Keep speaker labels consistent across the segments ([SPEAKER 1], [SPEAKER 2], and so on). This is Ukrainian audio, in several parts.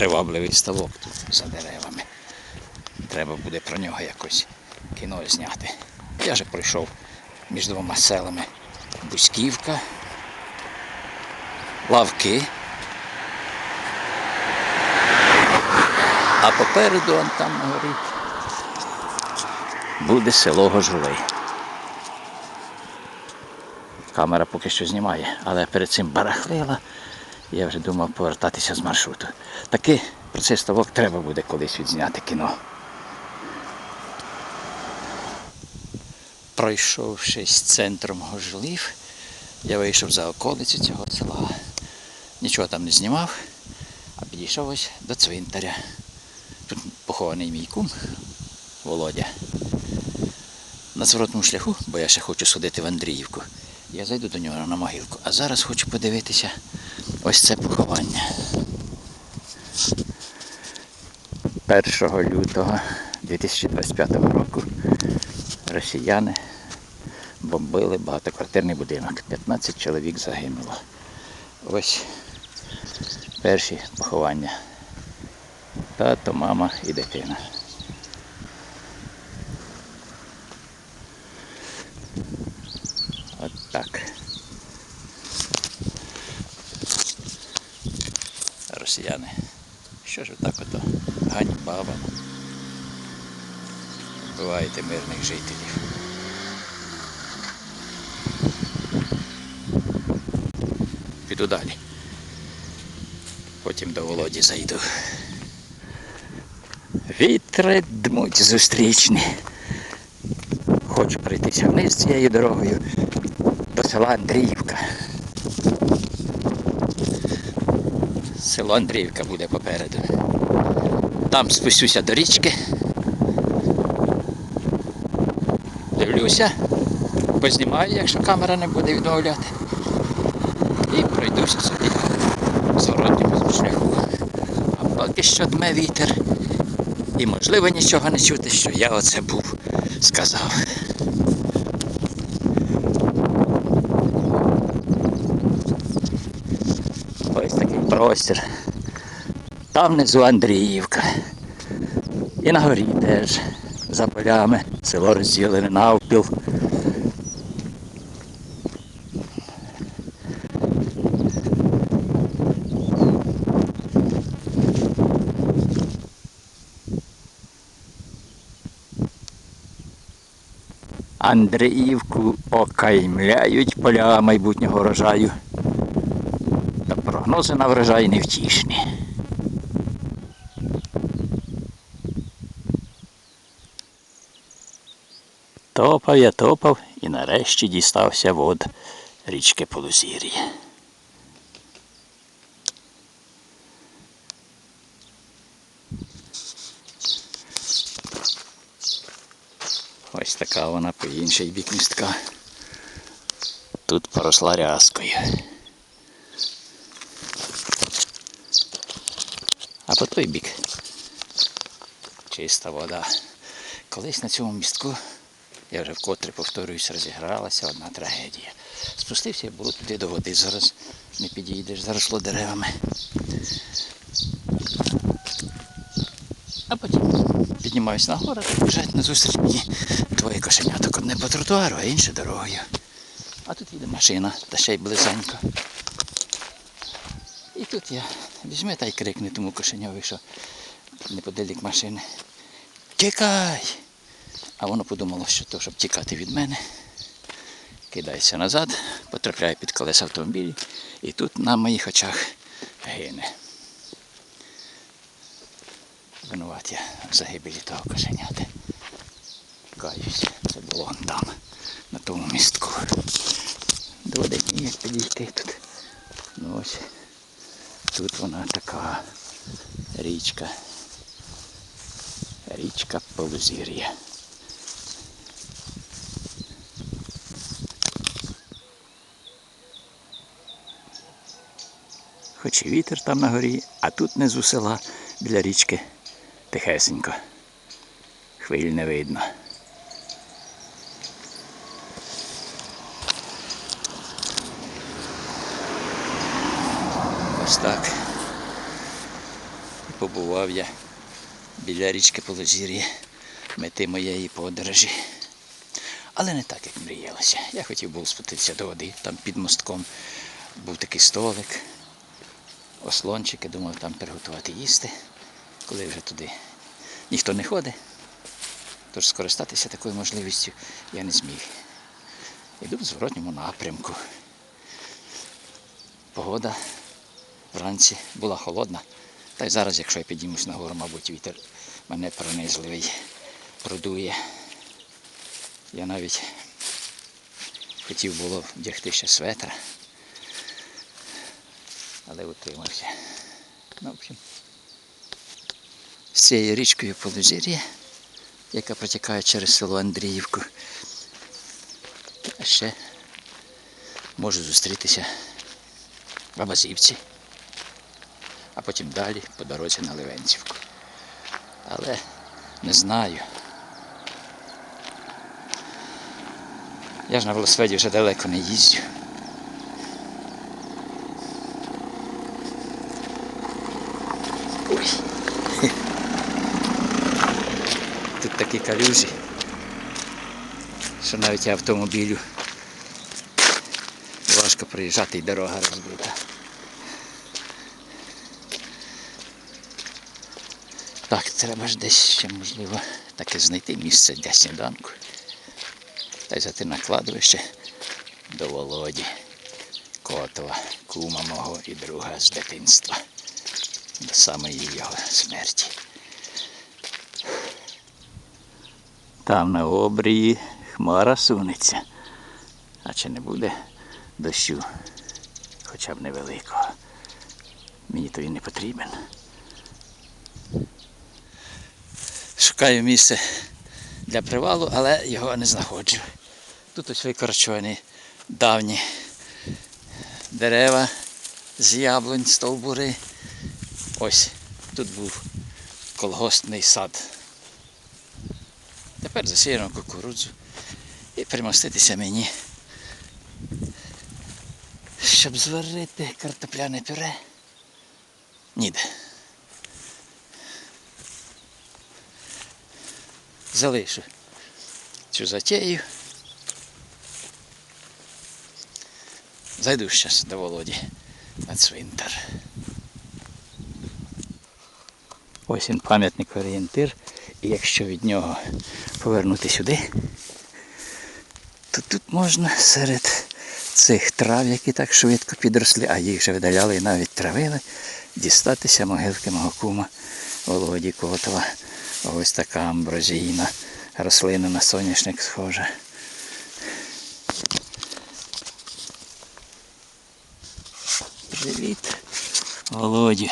[SPEAKER 1] привабливий ставок тут за деревами. Треба буде про нього якось кіно зняти. Я же пройшов між двома селами Бузьківка, Лавки. А попереду он там на горі буде село Гожулей. Камера поки що знімає, але перед цим барахлила. Я вже думав повертатися з маршруту. Таки про цей ставок треба буде колись відзняти кіно. Пройшовшись центром Гожлів, я вийшов за околицю цього села. Нічого там не знімав, а підійшов ось до цвинтаря. Тут похований мій кум Володя. На зворотному шляху, бо я ще хочу сходити в Андріївку, я зайду до нього на могилку. А зараз хочу подивитися ось це поховання. 1 лютого 2025 року росіяни бомбили багатоквартирний будинок. 15 чоловік загинуло. Ось перші поховання. Тато, мама і дитина. От так. Росіяни. Що ж так ото ганьба вам. Вбиваєте мирних жителів. Піду далі. Потім до Володі зайду. Вітри дмуть зустрічні. Хочу пройтися вниз цією дорогою до села Андріївка. Село Андріївка буде попереду. Там спустюся до річки. Дивлюся, познімаю, якщо камера не буде відмовляти. І пройдуся собі зворотнім шляху. А поки що дме вітер. І можливо нічого не чути, що я оце був сказав. Ось такий простір. Там внизу Андріївка. І на горі теж за полями. Село розділене навпіл. Андріївку окаймляють поля майбутнього врожаю. Прогнози на врожай невтішні. Топав я топав і нарешті дістався вод річки Полузір'я. Ось така вона по інший бік містка. Тут поросла рязкою. По той бік чиста вода. Колись на цьому містку, я вже вкотре повторююсь, розігралася одна трагедія. Спустився я було туди до води, зараз не підійдеш, заросло деревами. А потім піднімаюсь на гору, та біжать назустріч мені двоє кошеняток. Одне по тротуару, а інше дорогою. А тут їде машина, та ще й близенько. І тут я візьми та й крикне тому кошеньові, що неподалік машини. Тікай! А воно подумало, що то, щоб тікати від мене, кидається назад, потрапляє під колеса автомобіля і тут на моїх очах гине. Винуват я в загибелі того кошеняти. Каюсь, це було вон там, на тому містку. До води ніяк підійти тут. Ну ось тут вона така річка. Річка Полузір'я. Хоч і вітер там на горі, а тут внизу села біля річки тихесенько. Хвиль не видно. Ось так. побував я біля річки Положір'я мети моєї подорожі. Але не так, як мріялося. Я хотів був спуститися до води, там під мостком був такий столик, ослончики, думав там приготувати їсти, коли вже туди ніхто не ходить. Тож скористатися такою можливістю я не зміг. Йду в зворотньому напрямку. Погода вранці була холодна. Та й зараз, якщо я підіймусь нагору, мабуть, вітер мене пронизливий продує. Я навіть хотів було вдягти ще светра, але утримався. Ну, в общем, з цією річкою Полозір'я, яка протікає через село Андріївку, а ще можу зустрітися в Абазівці, а потім далі по дорозі на Ливенцівку. Але не знаю. Я ж на велосипеді вже далеко не їздю. Тут такі калюжі, що навіть автомобілю важко проїжджати і дорога розбита. Так, треба ж десь ще, можливо, таке знайти місце для сніданку. Та й зайти на кладовище до Володі Котова, кума мого і друга з дитинства. До самої його смерті. Там на обрії хмара сунеться. А чи не буде дощу, хоча б невеликого. Мені то і не потрібен. Шукаю місце для привалу, але його не знаходжу. Тут ось викорчовані давні дерева з яблунь, стовбури. Ось тут був колгоспний сад. Тепер засіяно кукурудзу і примоститися мені, щоб зварити картопляне пюре. Ніде. Залишу цю затею. Зайду зараз до Володі на цвинтар. Ось він пам'ятник орієнтир. І якщо від нього повернути сюди, то тут можна серед цих трав, які так швидко підросли, а їх вже видаляли і навіть травили, дістатися могилки мого кума Володі Котова. Ось така амброзійна рослина на соняшник схожа. Привіт, Володю.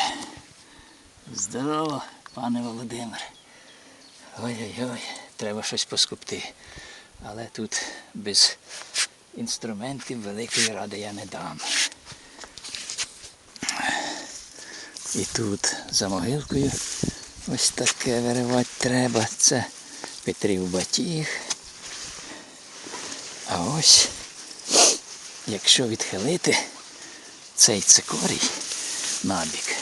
[SPEAKER 1] Здорово, пане Володимир. Ой-ой-ой, треба щось поскупти. Але тут без інструментів великої ради я не дам. І тут за могилкою ось таке виривати треба. Це Петрів батіг. А ось, якщо відхилити цей цикорій набік,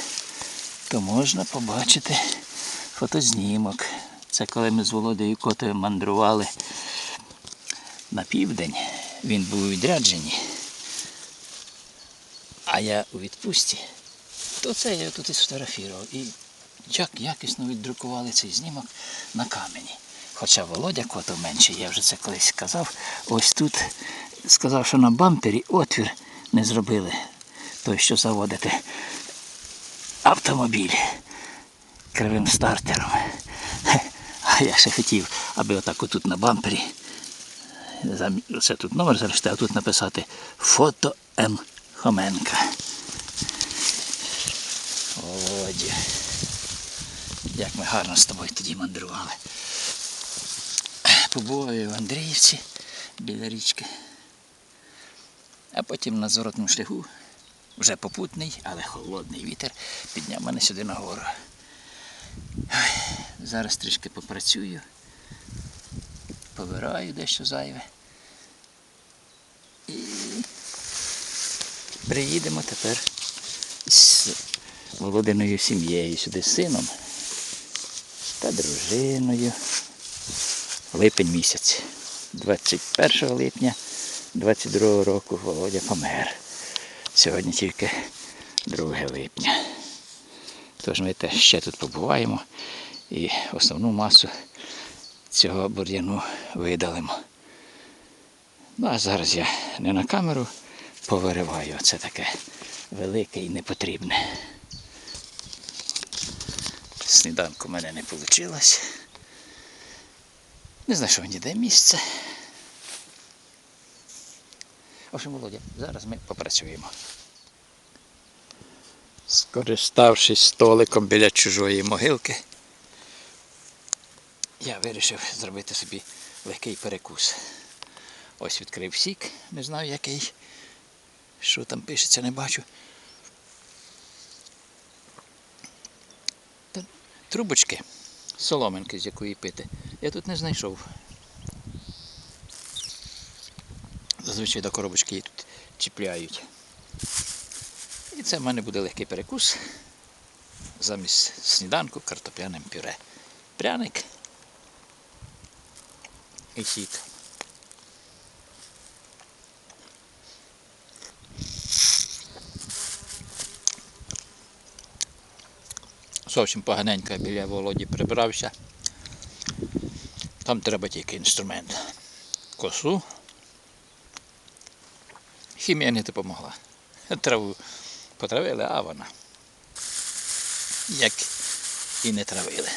[SPEAKER 1] то можна побачити фотознімок. Це коли ми з Володею Котою мандрували на південь. Він був у відрядженні, а я у відпустці, то це я тут і сфотографував. І як якісно віддрукували цей знімок на камені. Хоча Володя Котов менше, я вже це колись казав. Ось тут сказав, що на бампері отвір не зробили. Той, що заводити автомобіль кривим стартером. А я ще хотів, аби отак отут на бампері. Це тут номер залишити, а тут написати фото М. Хоменка. Володя. Як ми гарно з тобою тоді мандрували. Побуваю в Андріївці біля річки. А потім на зворотному шляху, вже попутний, але холодний вітер, підняв мене сюди нагору. Зараз трішки попрацюю, повираю дещо зайве. І приїдемо тепер з Володиною сім'єю сюди з сином та дружиною. Липень місяць. 21 липня 22 року Володя помер. Сьогодні тільки 2 липня. Тож ми теж ще тут побуваємо і основну масу цього бур'яну видалимо. Ну а зараз я не на камеру повириваю. Це таке велике і непотрібне. Сніданку в мене не вийшло. Не знайшов ніде місце. В общем, Володя, зараз ми попрацюємо. Скориставшись столиком біля чужої могилки, я вирішив зробити собі легкий перекус. Ось відкрив сік, не знаю який. Що там пишеться, не бачу. Трубочки, соломинки, з якої пити. Я тут не знайшов. Зазвичай до коробочки її тут чіпляють. І це в мене буде легкий перекус. Замість сніданку картопляним пюре. Пряник і сік. Зовсім поганенько біля Володі прибрався. Там треба тільки інструмент. Косу. Хімія не допомогла. Траву потравили, а вона. Як і не травили.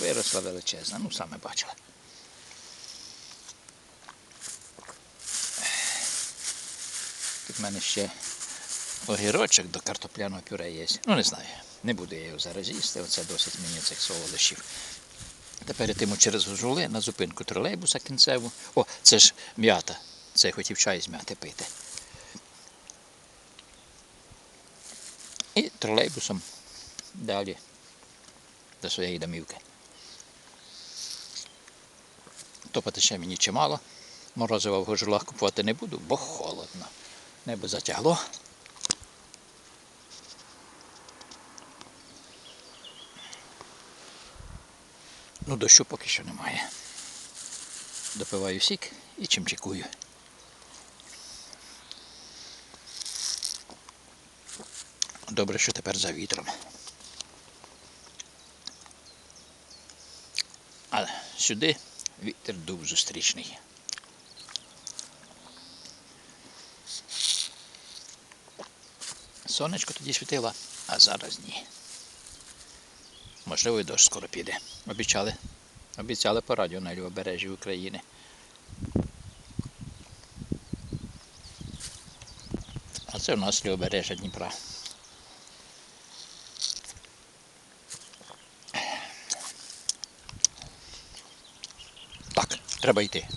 [SPEAKER 1] Виросла величезна, ну саме бачили. Тут в мене ще огірочок до картопляного пюре є. Ну не знаю. Не буду я його зараз їсти, оце досить мені цих солодощів. Тепер йтиму через Гужули на зупинку тролейбуса кінцеву. О, це ж м'ята. Це я хотів чай з м'яти пити. І тролейбусом далі до своєї домівки. Топати ще мені чимало. Морозива в гожулах купувати не буду, бо холодно. Небо затягло. Ну, дощу поки що немає. Допиваю сік і чимчикую. Добре, що тепер за вітром. А сюди вітер дув зустрічний. Сонечко тоді світило, а зараз ні. Можливо, і дощ скоро піде. Обіцяли. Обіцяли по радіо на лівобережжі України. А це в нас лівобережжя Дніпра. Так, треба йти.